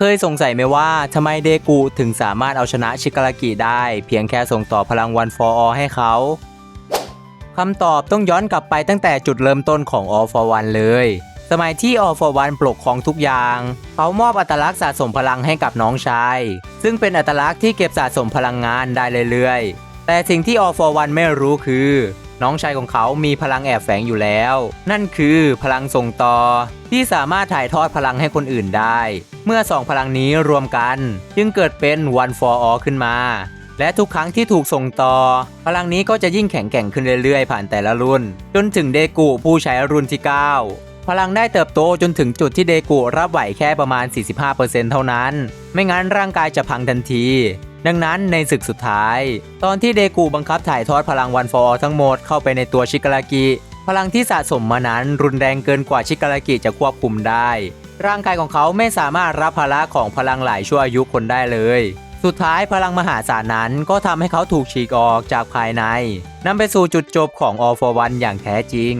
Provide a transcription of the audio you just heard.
เคยสงสัยไหมว่าทำไมเดกูถึงสามารถเอาชนะชิการากิได้ เพียงแค่ส่งต่อพลังวันฟอร์อให้เขาคำตอบต้องย้อนกลับไปตั้งแต่จุดเริ่มต้นของ All for One เลย สมัยที่ All for One ปกครองทุกอย่าง เขามอบอัตลักษณ์สะสมพลังให้กับน้องชาย ซึ่งเป็นอัตลักษณ์ที่เก็บสะสมพลังงานได้เรื่อยๆ แต่สิ่งที่ All for One ไม่รู้คือ น้องชายของเขามีพลังแอบแฝงอยู่แล้ว นั่นคือพลังส่งต่อ ที่สามารถถ่ายทอดพลังให้คนอื่นได้ เมื่อสองพลังนี้รวมกัน จึงเกิดเป็น One for All ขึ้นมา และทุกครั้งที่ถูกส่งต่อ พลังนี้ก็จะยิ่งแข็งแกร่งขึ้นเรื่อยๆ ผ่านแต่ละรุ่น จนถึงเดกูผู้ใช้รุ่นที่ 9พลังได้เติบโตจนถึงจุดที่เดกูรับไหวแค่ประมาณ 45%เท่านั้น ไม่งั้นร่างกายจะพังทันที ดังนั้นในศึกสุดท้าย ตอนที่เดกูบังคับถ่ายทอดพลังวันฟอร์ทั้งหมดเข้าไปในตัวชิการากิ พลังที่สะสมมานั้นรุนแรงเกินกว่าชิการากิจะควบคุมได้ ร่างกายของเขาไม่สามารถรับภาระของพลังหลายชั่วอายุคนได้เลย สุดท้ายพลังมหาศาลนั้นก็ทำให้เขาถูกฉีกออกจากภายในนำไปสู่จุดจบของ All for One อย่างแท้จริง